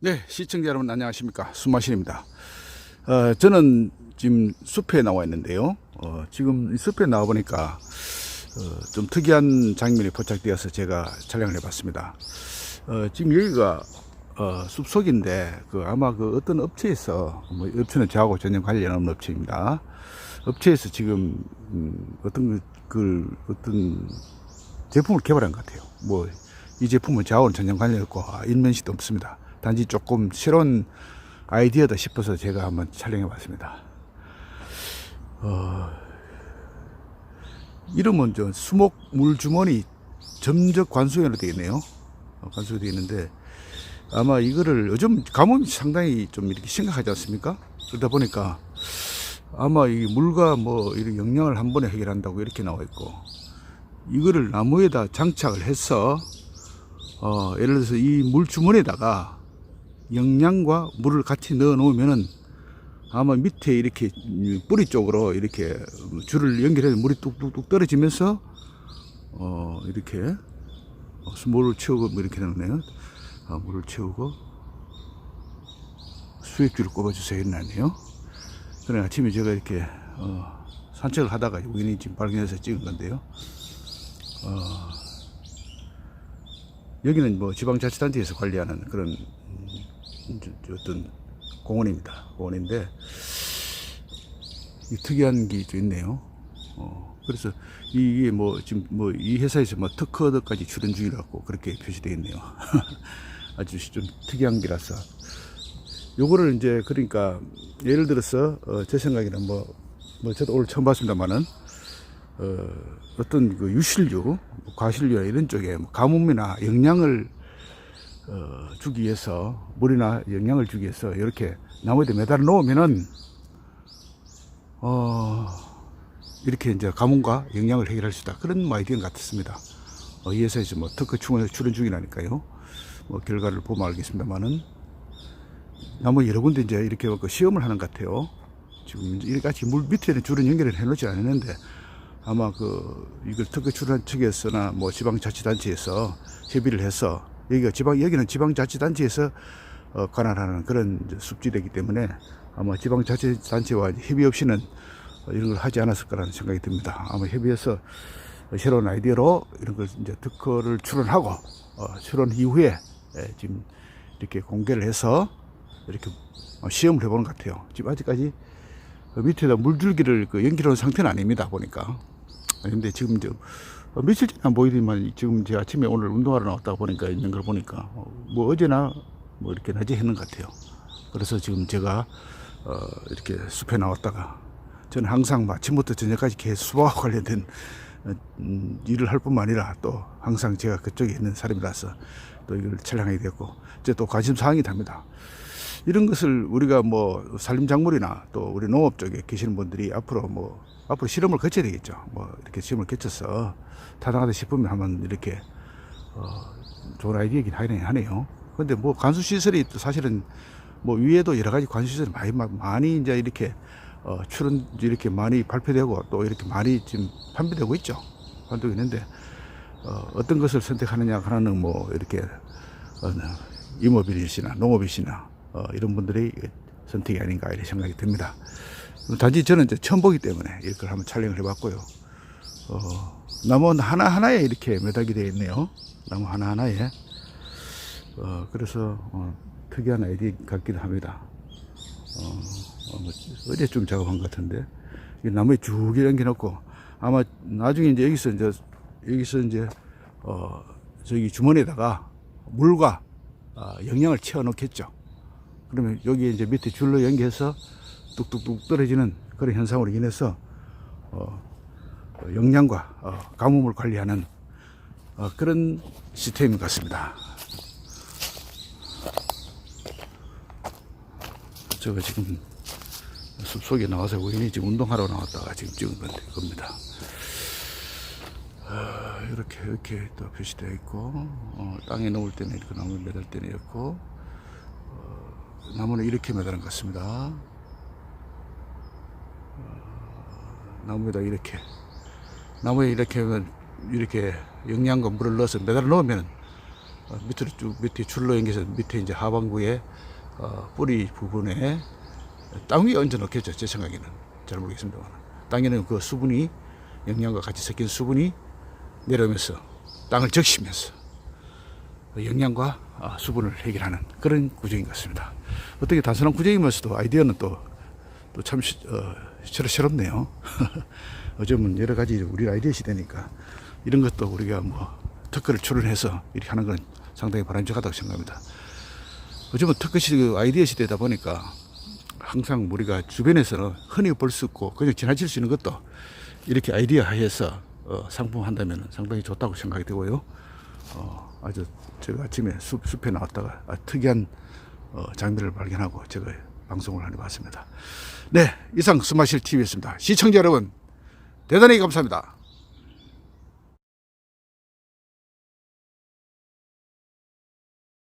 네, 시청자 여러분 안녕하십니까. 수마신입니다. 어, 저는 지금 숲에 나와 있는데요. 어, 지금 이 숲에 나와 보니까 어, 좀 특이한 장면이 포착되어서 제가 촬영을 해봤습니다. 어, 지금 여기가 어, 숲속인데 그 아마 그 어떤 업체에서 뭐 업체는 저하고 전혀 관련 없는 업체입니다. 업체에서 지금 음, 어떤 그, 그 어떤 제품을 개발한 것 같아요. 뭐 이 제품은 저하고는 전혀 관련 없고 아, 일면식도 없습니다. 단지 조금 새로운 아이디어다 싶어서 제가 한번 촬영해 봤습니다. 어, 이름은 저 수목 물주머니 점적 관수형으로 되어 있네요. 어, 관수가 되어 있는데 아마 이거를 요즘 가뭄이 상당히 좀 이렇게 심각하지 않습니까? 그러다 보니까 아마 이 물과 뭐 이런 영양을 한 번에 해결한다고 이렇게 나와 있고 이거를 나무에다 장착을 해서 어, 예를 들어서 이 물주머니에다가 영양과 물을 같이 넣어 놓으면은 아마 밑에 이렇게 뿌리 쪽으로 이렇게 줄을 연결해서 물이 뚝뚝뚝 떨어지면서 어, 이렇게 어, 물을 채우고 뭐 이렇게 되네요. 아, 물을 채우고 수액줄을 꼽아주세요. 이러네요. 그래 아침에 제가 이렇게 어, 산책을 하다가 우연히 지금 발견해서 찍은 건데요. 어, 여기는 뭐 지방자치단체에서 관리하는 그런 어떤 공원입니다. 공원인데 이 특이한 게 좀 있네요. 어, 그래서 이게 뭐 지금 뭐 이 회사에서 뭐 특허까지 출연 중이라고 그렇게 표시되어 있네요. 아주 좀 특이한 기라서 요거를 이제 그러니까 예를 들어서 어, 제 생각에는 뭐, 뭐 저도 오늘 처음 봤습니다만은 어, 어떤 그 유실류, 뭐 과실류나 이런 쪽에 뭐 가뭄이나 영양을 어, 주기 위해서 물이나 영양을 주기 위해서 이렇게 나무에다 매달아 놓으면은 어, 이렇게 이제 가뭄과 영양을 해결할 수 있다 그런 아이디어 같았습니다. 어, 이 회사에서 뭐 특허 출연 중이라니까요. 뭐 결과를 보면 알겠습니다만은 나무 여러 군데 이제 이렇게 그 시험을 하는 것 같아요. 지금 이같이 물 밑에는 줄은 연결을 해놓지 않았는데 아마 그 이걸 특허 출연 측에서나 뭐 지방자치단체에서 협의를 해서 여기가 지방 여기는 지방자치단체에서 어, 관할하는 그런 습지대이기 때문에 아마 지방자치단체와 협의 없이는 어, 이런 걸 하지 않았을 거라는 생각이 듭니다. 아마 협의해서 새로운 아이디어로 이런 걸 이제 특허를 출원하고 어, 출원 이후에 예, 지금 이렇게 공개를 해서 이렇게 어, 시험을 해보는 것 같아요. 지금 아직까지 그 밑에다 물줄기를 그 놓은 상태는 아닙니다. 보니까. 근데 지금 이제 어, 며칠 전에 안 보이더만 지금 제 아침에 오늘 운동하러 나왔다 보니까 있는 걸 보니까 어, 뭐 어제나 뭐 이렇게 낮에 했는 것 같아요. 그래서 지금 제가 어 이렇게 숲에 나왔다가 저는 항상 뭐 아침부터 저녁까지 계속 수박과 관련된 어, 음, 일을 할 뿐만 아니라 또 항상 제가 그쪽에 있는 사람이라서 또 이걸 촬영하게 됐고 이제 또 관심 사항이 답니다. 이런 것을 우리가 뭐 산림작물이나 또 우리 농업 쪽에 계시는 분들이 앞으로 뭐 앞으로 실험을 거쳐야 되겠죠. 뭐 이렇게 실험을 거쳐서 타당하다 싶으면 한번 이렇게 어, 좋은 아이디어이긴 하네- 하네요. 근데 뭐 관수 시설이 또 사실은 뭐 위에도 여러 가지 관수 시설이 많이 많이 이제 이렇게 어, 출은 이렇게 많이 발표되고 또 이렇게 많이 지금 판매되고 있죠. 판매되고 있는데 어, 어떤 것을 선택하느냐 하나는 뭐 이렇게 어, 임업인이시나 농업이시나 어, 이런 분들이 선택이 아닌가 이런 생각이 듭니다. 단지 저는 이제 처음 보기 때문에 이걸 한번 촬영을 해봤고요. 어, 나무 하나하나에 이렇게 매달게 되어 있네요. 나무 하나하나에. 어, 그래서 어, 특이한 아이디어 같기도 합니다. 어, 어, 뭐, 어제쯤 작업한 것 같은데 이 나무에 쭉 연겨 놓고 아마 나중에 이제 여기서 이제 여기서 이제 어 저기 주머니에다가 물과 아, 영양을 채워 놓겠죠. 그러면 여기 이제 밑에 줄로 연결해서 뚝뚝뚝 떨어지는 그런 현상으로 인해서 어, 어, 영양과 어, 가뭄을 관리하는 어, 그런 시스템인 것 같습니다. 제가 지금 숲속에 나와서 우연히 지금 운동하러 나왔다가 지금 찍은 겁니다. 아, 이렇게 이렇게 또 표시되어 있고 어, 땅에 놓을 때는 이렇게 나무에 매달 때는 이렇고 어, 나무는 이렇게 매달은 것 같습니다. 어, 나무에다 이렇게 나무에 이렇게 이렇게 영양과 물을 넣어서 매달아 놓으면 어, 밑으로 쭉 밑에 줄로 연결해서 밑에 이제 하반구에 어, 뿌리 부분에 땅 위에 얹어 넣겠죠. 제 생각에는 잘 모르겠습니다만 땅에는 그 수분이 영양과 같이 섞인 수분이 내려오면서 땅을 적시면서 영양과 아, 수분을 해결하는 그런 구조인 것 같습니다. 어떻게 단순한 구조이면서도 아이디어는 또 또 참 어, 새롭네요. 어쩌면 여러 가지 우리 아이디어 시대니까 이런 것도 우리가 뭐 특허를 출원해서 이렇게 하는 건 상당히 바람직하다고 생각합니다. 요즘은 특허 시대, 아이디어 시대다 보니까 항상 우리가 주변에서는 흔히 볼 수 있고 그냥 지나칠 수 있는 것도 이렇게 아이디어 하에서 어, 상품한다면 상당히 좋다고 생각이 되고요. 어, 아주 제가 아침에 숲, 숲에 나왔다가 아, 특이한 어, 장면을 발견하고 제가 방송을 하러 왔습니다. 네, 이상 스마실 TV였습니다. 시청자 여러분, 대단히 감사합니다.